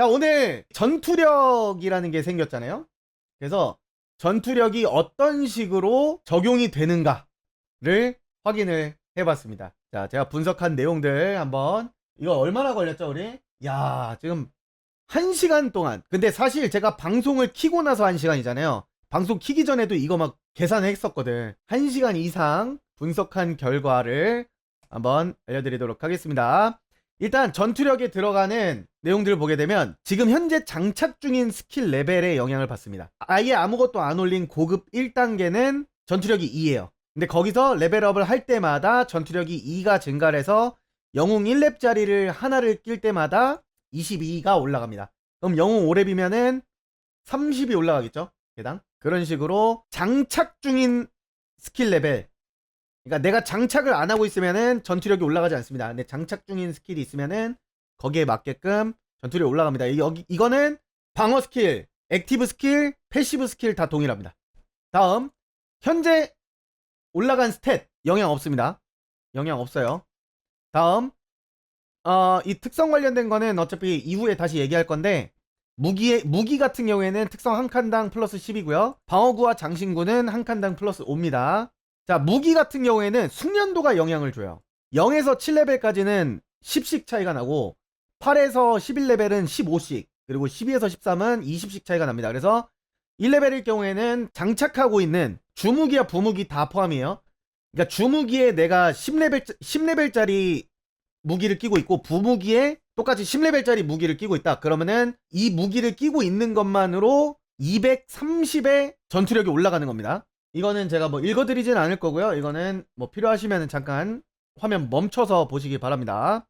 자, 오늘 전투력이라는 게 생겼잖아요. 그래서 전투력이 어떤 식으로 적용이 되는가를 확인을 해봤습니다. 자, 제가 분석한 내용들 한번 이거 얼마나 걸렸죠, 우리? 야, 지금 한 시간 동안. 근데 사실 제가 방송을 키고 나서 한 시간이잖아요. 방송 키기 전에도 이거 막 계산했었거든. 한 시간 이상 분석한 결과를 한번 알려드리도록 하겠습니다. 일단 전투력에 들어가는 내용들을 보게 되면 지금 현재 장착 중인 스킬 레벨에 영향을 받습니다. 아예 아무것도 안 올린 고급 1단계는 전투력이 2예요. 근데 거기서 레벨업을 할 때마다 전투력이 2가 증가를 해서 영웅 1렙짜리를 하나를 낄 때마다 22가 올라갑니다. 그럼 영웅 5렙이면은 30이 올라가겠죠? 개당. 그런 식으로 장착 중인 스킬 레벨. 그러니까 내가 장착을 안 하고 있으면은 전투력이 올라가지 않습니다. 근데 장착 중인 스킬이 있으면은 거기에 맞게끔 전투력이 올라갑니다. 이- 여기 이거는 방어 스킬, 액티브 스킬, 패시브 스킬 다 동일합니다. 다음 현재 올라간 스탯 영향 없습니다. 영향 없어요. 다음 어, 이 특성 관련된 거는 어차피 이후에 다시 얘기할 건데 무기의 무기 같은 경우에는 특성 한 칸당 플러스 10이고요. 방어구와 장신구는 한 칸당 플러스 5입니다. 자, 무기 같은 경우에는 숙련도가 영향을 줘요. 0에서 7레벨까지는 10씩 차이가 나고 8에서 11레벨은 15씩 그리고 12에서 13은 20씩 차이가 납니다. 그래서 1레벨일 경우에는 장착하고 있는 주무기와 부무기 다 포함이에요. 그러니까 주무기에 내가 10레벨 10레벨짜리 무기를 끼고 있고 부무기에 똑같이 10레벨짜리 무기를 끼고 있다. 그러면은 이 무기를 끼고 있는 것만으로 230의 전투력이 올라가는 겁니다. 이거는 제가 뭐 읽어드리진 않을 거고요. 이거는 뭐 필요하시면 잠깐 화면 멈춰서 보시기 바랍니다.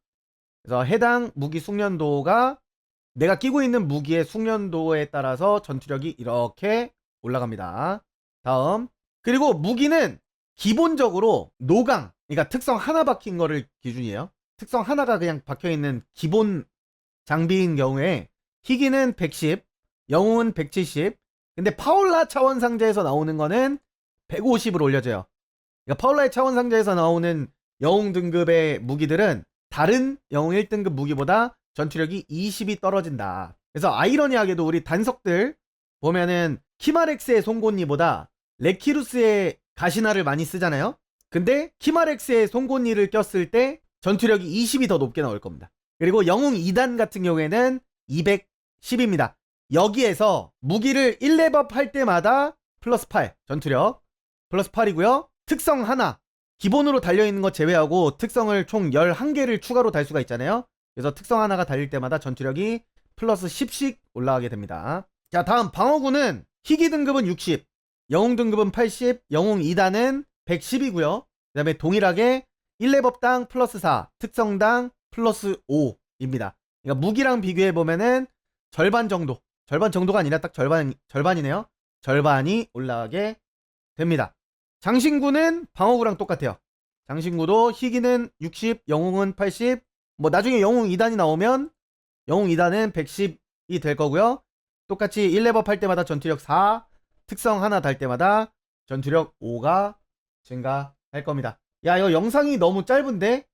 그래서 해당 무기 숙련도가 내가 끼고 있는 무기의 숙련도에 따라서 전투력이 이렇게 올라갑니다. 다음. 그리고 무기는 기본적으로 노강, 그러니까 특성 하나 박힌 거를 기준이에요. 특성 하나가 그냥 박혀 있는 기본 장비인 경우에 희귀는 110, 영웅은 170. 근데 파울라 차원 상자에서 나오는 거는 150을 올려줘요. 그러니까 파울라의 차원 상자에서 나오는 영웅 등급의 무기들은 다른 영웅 1등급 무기보다 전투력이 20이 떨어진다. 그래서 아이러니하게도 우리 단석들 보면은 키마렉스의 송곳니보다 레키루스의 가시나를 많이 쓰잖아요. 근데 키마렉스의 송곳니를 꼈을 때 전투력이 20이 더 높게 나올 겁니다. 그리고 영웅 2단 같은 경우에는 210입니다. 여기에서 무기를 1레벨업 할 때마다 플러스 8 전투력 플러스 8이고요. 특성 하나 기본으로 달려있는 거 제외하고 특성을 총 11개를 추가로 달 수가 있잖아요. 그래서 특성 하나가 달릴 때마다 전투력이 플러스 10씩 올라가게 됩니다. 자 다음 방어구는 희귀 등급은 60 영웅 등급은 80 영웅 2단은 110이고요. 그 다음에 동일하게 1레벨당 플러스 4 특성당 플러스 5입니다. 그러니까 무기랑 비교해 보면은 절반 정도 절반 정도가 아니라 딱 절반 절반이네요. 절반이 올라가게 됩니다. 장신구는 방어구랑 똑같아요. 장신구도 희귀는 60, 영웅은 80. 뭐 나중에 영웅 2단이 나오면 영웅 2단은 110이 될 거고요. 똑같이 1레벨 할 때마다 전투력 4, 특성 하나 달 때마다 전투력 5가 증가할 겁니다. 야, 이거 영상이 너무 짧은데?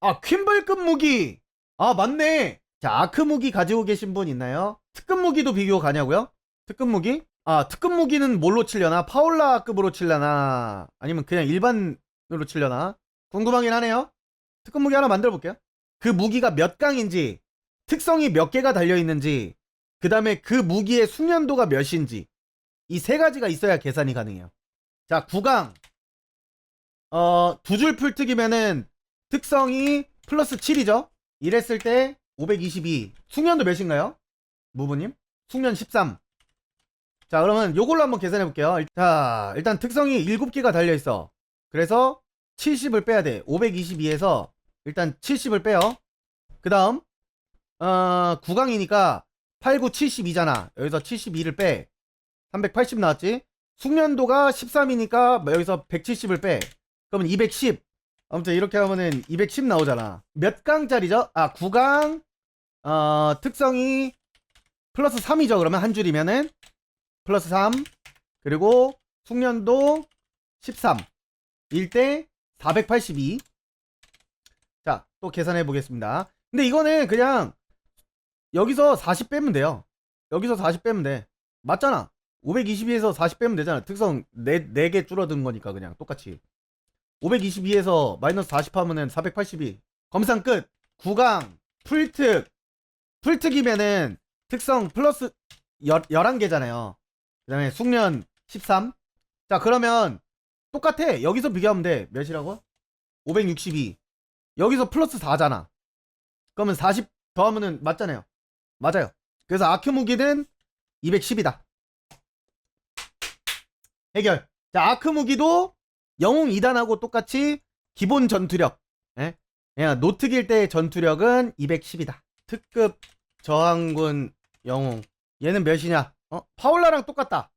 아, 퀸벌급 무기! 아, 맞네! 자, 아크 무기 가지고 계신 분 있나요? 특급 무기도 비교 가냐고요? 특급 무기? 아, 특급 무기는 뭘로 칠려나? 파울라급으로 칠려나? 아니면 그냥 일반으로 칠려나? 궁금하긴 하네요. 특급 무기 하나 만들어 볼게요. 그 무기가 몇 강인지, 특성이 몇 개가 달려 있는지, 그 다음에 그 무기의 숙련도가 몇인지, 이 세 가지가 있어야 계산이 가능해요. 자, 9강. 어, 두 줄 풀특이면은 특성이 플러스 7이죠? 이랬을 때 522. 숙련도 몇인가요? 무부님? 숙련 13. 자, 그러면 요걸로 한번 계산해 볼게요. 자, 일단 특성이 7개가 달려 있어. 그래서 70을 빼야 돼. 522에서 일단 70을 빼요. 그 다음, 어, 9강이니까 8, 9, 72잖아. 여기서 72를 빼. 380 나왔지? 숙련도가 13이니까 여기서 170을 빼. 그러면 210. 아무튼 이렇게 하면은 210 나오잖아. 몇 강짜리죠? 아, 9강. 어, 특성이 플러스 3이죠. 그러면 한 줄이면은 플러스 3. 그리고 숙련도 13. 일때 482. 자, 또 계산해 보겠습니다. 근데 이거는 그냥 여기서 40 빼면 돼요. 여기서 40 빼면 돼. 맞잖아. 522에서 40 빼면 되잖아. 특성 4, 4개 줄어든 거니까 그냥 똑같이. 522에서 마이너스 40 하면은 482. 검상 끝. 9강, 풀특. 풀특이면은 특성 플러스 11개잖아요. 그 다음에 숙련 13. 자, 그러면 똑같아. 여기서 비교하면 돼. 몇이라고? 562. 여기서 플러스 4잖아. 그러면 40 더하면은 맞잖아요. 맞아요. 그래서 아큐 무기는 210이다. 해결. 자, 아크 무기도 영웅 2단하고 똑같이 기본 전투력. 예? 그냥 노트 길 때 전투력은 210이다. 특급 저항군 영웅. 얘는 몇이냐? 어? 파울라랑 똑같다.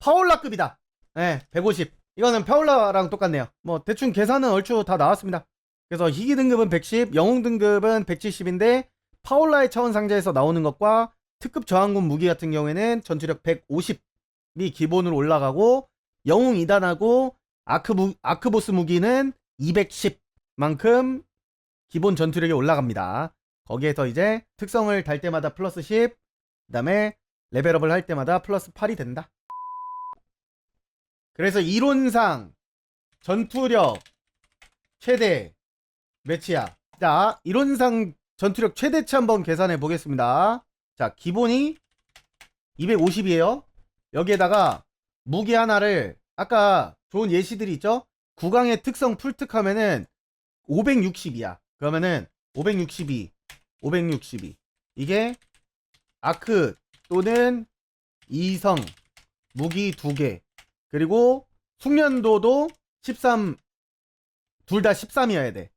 파울라급이다. 예, 150. 이거는 파울라랑 똑같네요. 뭐 대충 계산은 얼추 다 나왔습니다. 그래서 희귀 등급은 110, 영웅 등급은 170인데 파울라의 차원 상자에서 나오는 것과 특급 저항군 무기 같은 경우에는 전투력 150이 기본으로 올라가고 영웅 2단하고 아크 무, 아크보스 무기는 210만큼 기본 전투력이 올라갑니다. 거기에서 이제 특성을 달 때마다 플러스 10, 그 다음에 레벨업을 할 때마다 플러스 8이 된다. 그래서 이론상 전투력 최대 몇이야? 자, 이론상 전투력 최대치 한번 계산해 보겠습니다. 자, 기본이 250이에요. 여기에다가 무기 하나를 아까 좋은 예시들이 있죠? 구강의 특성 풀특하면은 560이야. 그러면은 562, 562. 이게 아크 또는 이성 무기 두 개. 그리고 숙련도도 13 둘 다 13이어야 돼.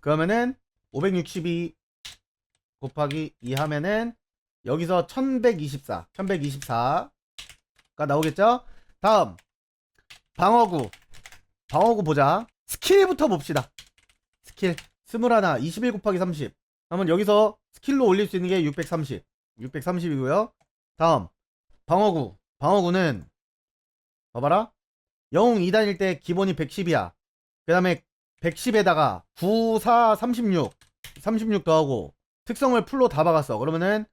그러면은 562 곱하기 2 하면은 여기서 1124, 1124가 나오겠죠? 다음 방어구 방어구 보자. 스킬부터 봅시다. 스킬 스물하나 21 곱하기 30 그러면 여기서 스킬로 올릴 수 있는 게 630. 630이고요. 다음 방어구 방어구는 봐봐라. 영웅 2단일 때 기본이 110이야. 그 다음에 110에다가 9, 4, 36 36 더하고 특성을 풀로 다 박았어. 그러면은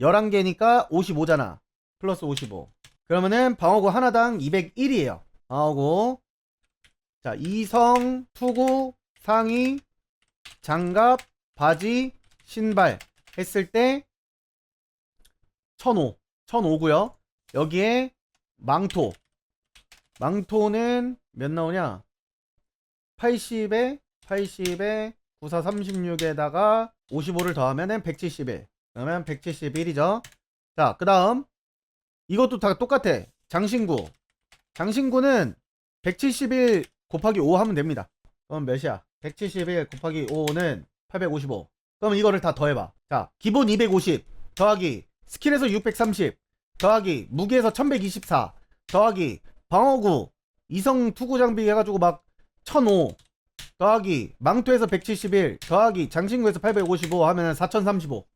11개니까 55잖아. 플러스 55. 그러면은 방어구 하나당 201이에요. 방어구. 자, 이성, 투구, 상의, 장갑, 바지, 신발 했을 때 1005. 1005고요. 여기에 망토. 망토는 몇 나오냐? 80에 80에 94 36에다가 55를 더하면은 171. 그러면 171이죠. 자, 그다음 이것도 다 똑같아. 장신구. 장신구는 171 곱하기 5 하면 됩니다. 그럼 몇이야? 171 곱하기 5는 855. 그럼 이거를 다 더해봐. 자, 기본 250 더하기 스킬에서 630 더하기 무기에서 1124 더하기 방어구 이성 투구 장비 해가지고 막 1005 더하기 망토에서 171 더하기 장신구에서 855 하면 4035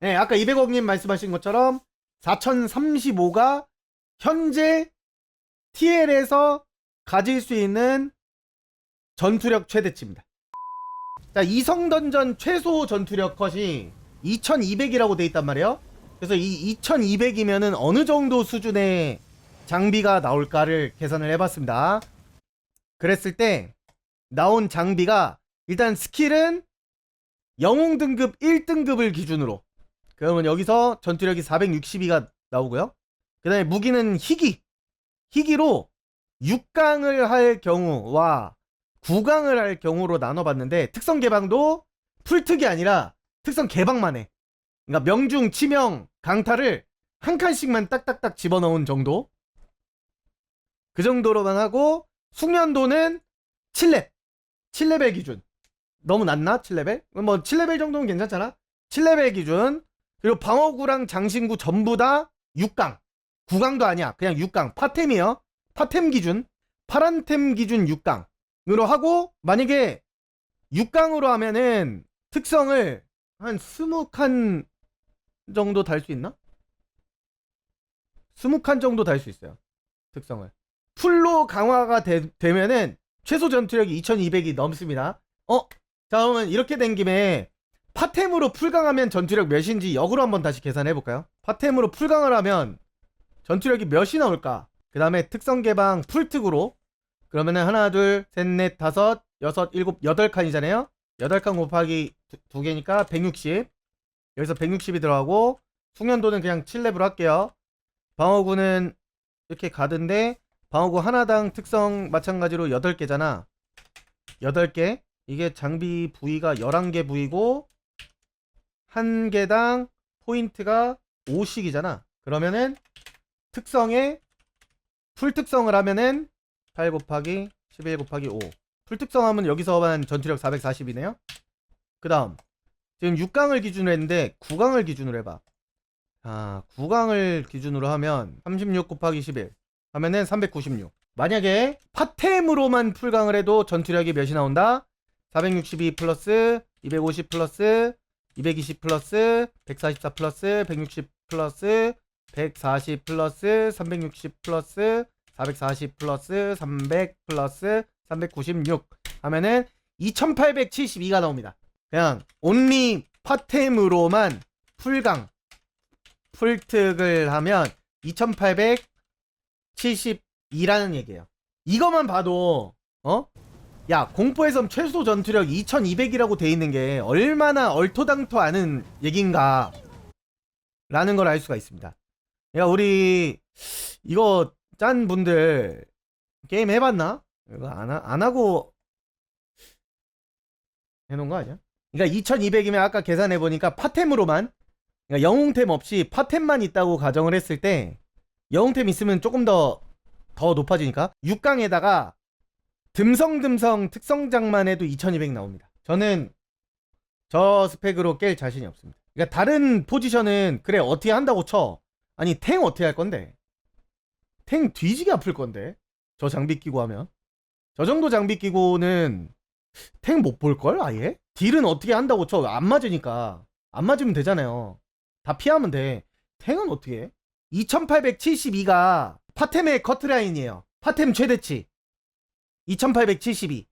네 아까 200억님 말씀하신 것처럼 4035가 현재 TL에서 가질 수 있는 전투력 최대치입니다. 자 이성 던전 최소 전투력 컷이 2200이라고 돼 있단 말이에요 그래서 이 2200이면은 어느 정도 수준의 장비가 나올까를 계산을 해봤습니다. 그랬을 때 나온 장비가 일단 스킬은 영웅 등급 1등급을 기준으로 그러면 여기서 전투력이 462가 나오고요. 그 다음에 무기는 희귀 희귀로 6강을 할 경우와 9강을 할 경우로 나눠봤는데 특성 개방도 풀특이 아니라 특성 개방만 해. 그러니까 명중, 치명, 강타를 한 칸씩만 딱딱딱 집어넣은 정도. 그 정도로만 하고 숙련도는 7렙. 7레벨 기준. 너무 낮나? 7레벨? 뭐 7레벨 정도는 괜찮잖아. 7레벨 기준. 그리고 방어구랑 장신구 전부 다 6강. 9강도 아니야. 그냥 6강. 파템이요. 파템 기준. 파란템 기준 6강으로 하고 만약에 6강으로 하면은 특성을 한 20칸 정도 달 수 있나? 20칸 정도 달 수 있어요. 특성을. 풀로 강화가 되, 되면은 최소 전투력이 2200이 넘습니다. 어? 자, 그러면 이렇게 된 김에 파템으로 풀강하면 전투력 몇인지 역으로 한번 다시 계산해 볼까요? 파템으로 풀강을 하면 전투력이 몇이 나올까? 그 다음에 특성 개방 풀특으로 그러면은 하나 둘 셋 넷 다섯 여섯 일곱 여덟 칸이잖아요. 여덟 칸 곱하기 두, 두 개니까 160. 여기서 160이 들어가고 숙련도는 그냥 7렙으로 할게요. 방어구는 이렇게 가든데 방어구 하나당 특성 마찬가지로 8개잖아. 8개. 이게 장비 부위가 11개 부위고 한 개당 포인트가 5씩이잖아. 그러면은 특성에 풀 특성을 하면은 8 곱하기 11 곱하기 5. 풀 특성하면 여기서만 전투력 440이네요. 그 다음 지금 6강을 기준으로 했는데 9강을 기준으로 해봐. 아, 9강을 기준으로 하면 36 곱하기 11 하면은 396. 만약에 파템으로만 풀강을 해도 전투력이 몇이 나온다? 462 플러스 250 플러스 220 플러스 144 플러스 160 플러스 140 플러스 360 플러스 440 플러스 300 플러스 396 하면은 2872가 나옵니다. 그냥 온리 파템으로만 풀강 풀특을 하면 2872라는 얘기예요. 이거만 봐도 어? 야 공포의 섬 최소 전투력 2200이라고 돼 있는 게 얼마나 얼토당토 않은 얘긴가 라는 걸 알 수가 있습니다. 야 우리 이거 짠 분들 게임 해봤나? 이거 안, 하, 안 하고 해놓은 거 아니야? 그러니까 2200이면 아까 계산해 보니까 파템으로만 그러니까 영웅템 없이 파템만 있다고 가정을 했을 때 영웅템 있으면 조금 더 더 높아지니까 6강에다가 듬성듬성 특성장만 해도 2200 나옵니다. 저는 저 스펙으로 깰 자신이 없습니다. 그러니까 다른 포지션은 그래 어떻게 한다고 쳐. 아니 탱 어떻게 할 건데? 탱 뒤지게 아플 건데. 저 장비 끼고 하면. 저 정도 장비 끼고는 탱 못 볼 걸 아예? 딜은 어떻게 한다고 쳐. 안 맞으니까. 안 맞으면 되잖아요. 다 피하면 돼. 탱은 어떻게 해? 2872가 파템의 커트라인이에요. 파템 최대치. 2872.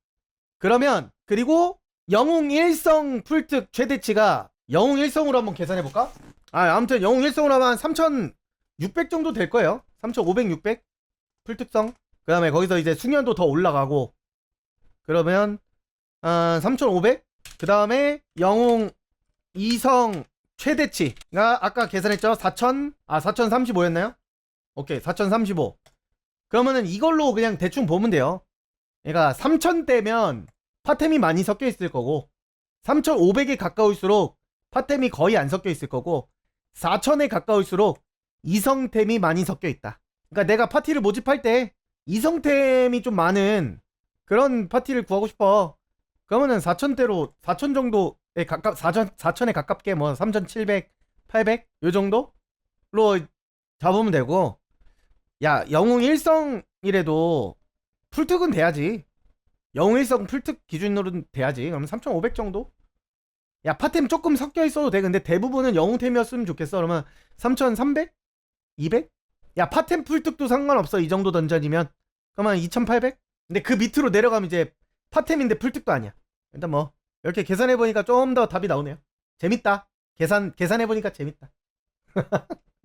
그러면 그리고 영웅 1성 풀특 최대치가 영웅 1성으로 한번 계산해 볼까? 아, 아무튼 영웅 1성으로 하면 3600 정도 될 거예요. 3500, 600 풀특성. 그 다음에 거기서 이제 숙련도 더 올라가고 그러면 아, 3500. 그 다음에 영웅 2성 최대치가 아까 계산했죠? 4000. 아, 4035였나요? 오케이. 4035. 그러면은 이걸로 그냥 대충 보면 돼요. 그러니까 3000대면 파템이 많이 섞여 있을 거고 3500에 가까울수록 파템이 거의 안 섞여 있을 거고 4000에 가까울수록 이성템이 많이 섞여 있다. 그러니까 내가 파티를 모집할 때 이성템이 좀 많은 그런 파티를 구하고 싶어. 그러면은 4000대로 4000 정도에 가깝 4000 4000에 가깝게 뭐 3700, 800 요 정도로 잡으면 되고 야, 영웅 1성이라도 풀특은 돼야지. 영웅 1성 풀특 기준으로는 돼야지. 그러면 3500 정도? 야, 파템 조금 섞여 있어도 돼. 근데 대부분은 영웅템이었으면 좋겠어. 그러면 3300? 200? 야, 파템 풀특도 상관없어. 이 정도 던전이면. 그러면 2800? 근데 그 밑으로 내려가면 이제 파템인데 풀특도 아니야. 일단 뭐 이렇게 계산해 보니까 좀 더 답이 나오네요. 재밌다. 계산 계산해 보니까 재밌다.